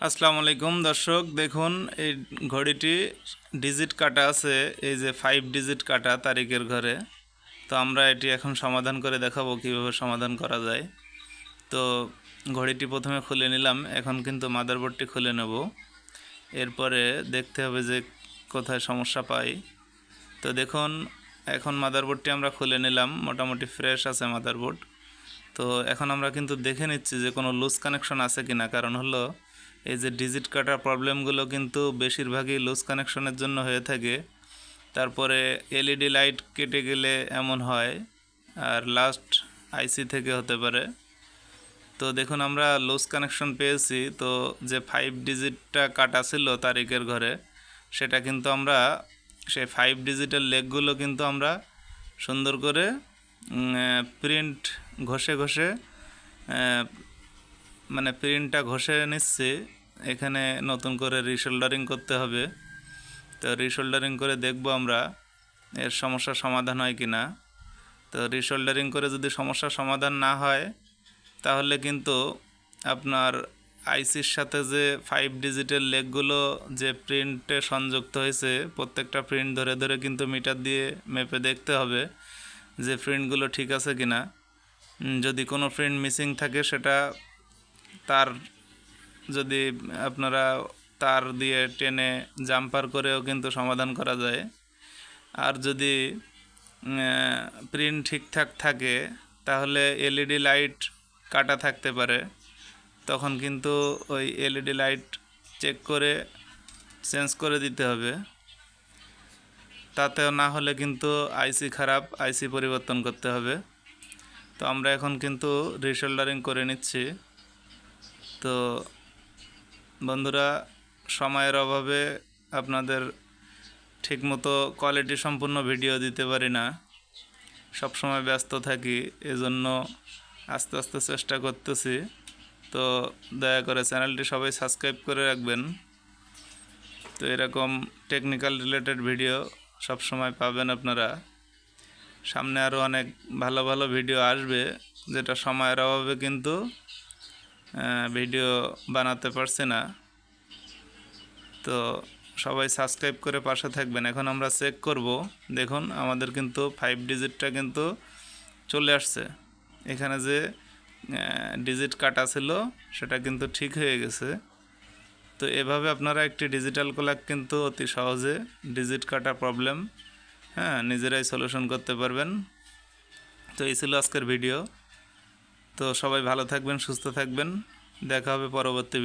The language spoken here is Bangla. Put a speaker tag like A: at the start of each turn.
A: আসসালামু আলাইকুম দর্শক, দেখুন এই ঘড়িটি ডিজিট কাটা আছে, এই যে ফাইভ ডিজিট কাটা তারিখের ঘরে। তো আমরা এটি এখন সমাধান করে দেখাবো কীভাবে সমাধান করা যায়। তো ঘড়িটি প্রথমে খুলে নিলাম, এখন কিন্তু মাদারবোর্ডটি খুলে নেব। এরপরে দেখতে হবে যে কোথায় সমস্যা পাই। তো দেখুন, এখন মাদারবোর্ডটি আমরা খুলে নিলাম, মোটামুটি ফ্রেশ আছে মাদারবোর্ড তো এখন আমরা কিন্তু দেখে নিচ্ছি যে কোনো লুজ কানেকশন আছে কিনা, কারণ হলো এই যে ডিজিট কাটার প্রবলেমগুলো কিন্তু বেশিরভাগই লুজ কানেকশনের জন্য হয়ে থাকে। তারপরে এলইডি লাইট কেটে গেলে এমন হয়, আর লাস্ট আইসি থেকে হতে পারে। তো দেখুন, আমরা লুজ কানেকশন পেয়েছি, তো যে ফাইভ ডিজিটটা কাটা ছিল তারিখের ঘরে, সেটা কিন্তু আমরা, সেই ফাইভ ডিজিটের লেগগুলো কিন্তু আমরা সুন্দর করে প্রিন্ট ঘষে ঘষে মানে প্রিন্টটা ঘষে নিচ্ছি, এখানে নতুন করে রিশোল্ডারিং করতে হবে। তো রিশোল্ডারিং করে দেখব আমরা এর সমস্যার সমাধান হয় কি না তো রিশোল্ডারিং করে যদি সমস্যার সমাধান না হয়, তাহলে কিন্তু আপনার আইসির সাথে যে ফাইভ ডিজিটের লেগগুলো যে প্রিন্টে সংযুক্ত হয়েছে, প্রত্যেকটা প্রিন্ট ধরে ধরে কিন্তু মিটার দিয়ে মেপে দেখতে হবে যে প্রিন্টগুলো ঠিক আছে কি না যদি কোনো প্রিন্ট মিসিং থাকে, সেটা তার যদি আপনারা তার দিয়ে টেনে জাম্পার করেও কিন্তু সমাধান করা যায়। আর যদি প্রিন্ট ঠিকঠাক থাকে, তাহলে এলইডি লাইট কাটা থাকতে পারে। তখন কিন্তু ওই এলইডি লাইট চেক করে চেঞ্জ করে দিতে হবে। তাতেও না হলে কিন্তু আইসি খারাপ, আইসি পরিবর্তন করতে হবে। তো আমরা এখন কিন্তু রিশোল্ডারিং করে নিচ্ছি। তো বন্ধুরা, সময়ের অভাবে আপনাদের ঠিকমতো কোয়ালিটি সম্পূর্ণ ভিডিও দিতে পারি না। সব সময় ব্যস্ত থাকি, এজন্য আস্তে আস্তে চেষ্টা করতেছি। তো দয়া করে চ্যানেলটি সবাই সাবস্ক্রাইব করে রাখবেন। তো এরকম টেকনিক্যাল রিলেটেড ভিডিও সব সময় পাবেন আপনারা। সামনে আরও অনেক ভালো ভালো ভিডিও আসবে, যেটা সময়ের অভাবে কিন্তু ভিডিও বানাতে পারছি না। তো সবাই সাবস্ক্রাইব করে পাশে থাকবেন। এখন আমরা চেক করব। দেখুন, আমাদের কিন্তু ফাইভ ডিজিটটা কিন্তু চলে আসছে। এখানে যে ডিজিট কাটা ছিল, সেটা কিন্তু ঠিক হয়ে গেছে। তো এভাবে আপনারা একটি ডিজিটাল ক্লক কিন্তু অতি সহজে ডিজিট কাটা প্রবলেম হ্যাঁ নিজেরাই সলিউশন করতে পারবেন। তো এই ছিল আজকের ভিডিও তো সবাই ভালো থাকবেন সুস্থ থাকবেন। দেখা হবে পরবর্তী